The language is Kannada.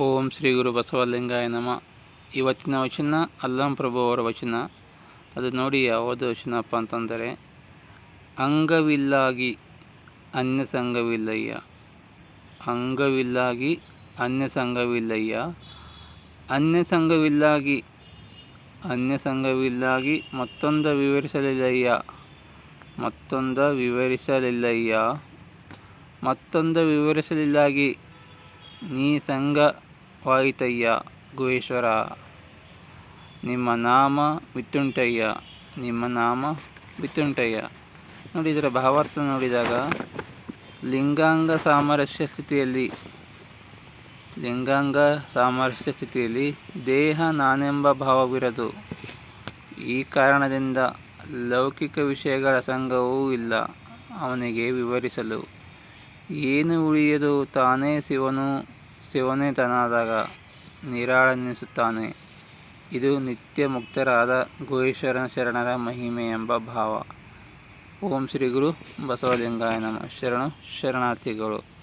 ಓಂ ಶ್ರೀ ಗುರು ಬಸವಲಿಂಗಾಯ ನಮ. ಇವತ್ತಿನ ವಚನ ಅಲ್ಲಂ ಪ್ರಭು ಅವರ ವಚನ. ಅದು ನೋಡಿ ಯಾವುದು ವಚನಪ್ಪ ಅಂತಂದರೆ, ಅಂಗವಿಲ್ಲಾಗಿ ಅನ್ಯ ಸಂಘವಿಲ್ಲಯ್ಯ ಅಂಗವಿಲ್ಲಾಗಿ ಅನ್ಯ ಸಂಘವಿಲ್ಲಯ್ಯ ಅನ್ಯ ಸಂಘವಿಲ್ಲಾಗಿ ಅನ್ಯ ಸಂಘವಿಲ್ಲಾಗಿ ಮತ್ತೊಂದ ವಿವರಿಸಲಿಲ್ಲಯ್ಯ. ಮತ್ತೊಂದ ವಿವರಿಸಲಿಲ್ಲಯ್ಯ. ಮತ್ತೊಂದ ವಿವರಿಸಲಿಲ್ಲಾಗಿ ನೀ ಸಂಘವಾಯಿತಯ್ಯ ಗುಹೇಶ್ವರ. ನಿಮ್ಮ ನಾಮ ಮಿತ್ತುಂಟಯ್ಯ, ನಿಮ್ಮ ನಾಮ ಮಿತ್ತುಂಟಯ್ಯ. ನೋಡಿ ಇದರ ಭಾವಾರ್ಥ ನೋಡಿದಾಗ ಲಿಂಗಾಂಗ ಸಾಮರಸ್ಯ ಸ್ಥಿತಿಯಲ್ಲಿ, ಲಿಂಗಾಂಗ ಸಾಮರಸ್ಯ ಸ್ಥಿತಿಯಲ್ಲಿ ದೇಹ ನಾನೆಂಬ ಭಾವವಿರದು. ಈ ಕಾರಣದಿಂದ ಲೌಕಿಕ ವಿಷಯಗಳ ಸಂಘವೂ ಇಲ್ಲ ಅವನಿಗೆ ವಿವರಿಸಲು. ಏನು ಉಳಿಯದು ತಾನೇ ಶಿವನು? ಶಿವನೇ ತನಾದಾಗ ಇದು ನಿತ್ಯ ಮುಕ್ತರಾದ ಗುಹೇಶ್ವರನ ಶರಣರ ಮಹಿಮೆ ಎಂಬ ಭಾವ. ಓಂ ಶ್ರೀ ಗುರು ಬಸವಲಿಂಗಾಯ ನಮ. ಶರಣು ಶರಣಾರ್ಥಿಗಳು.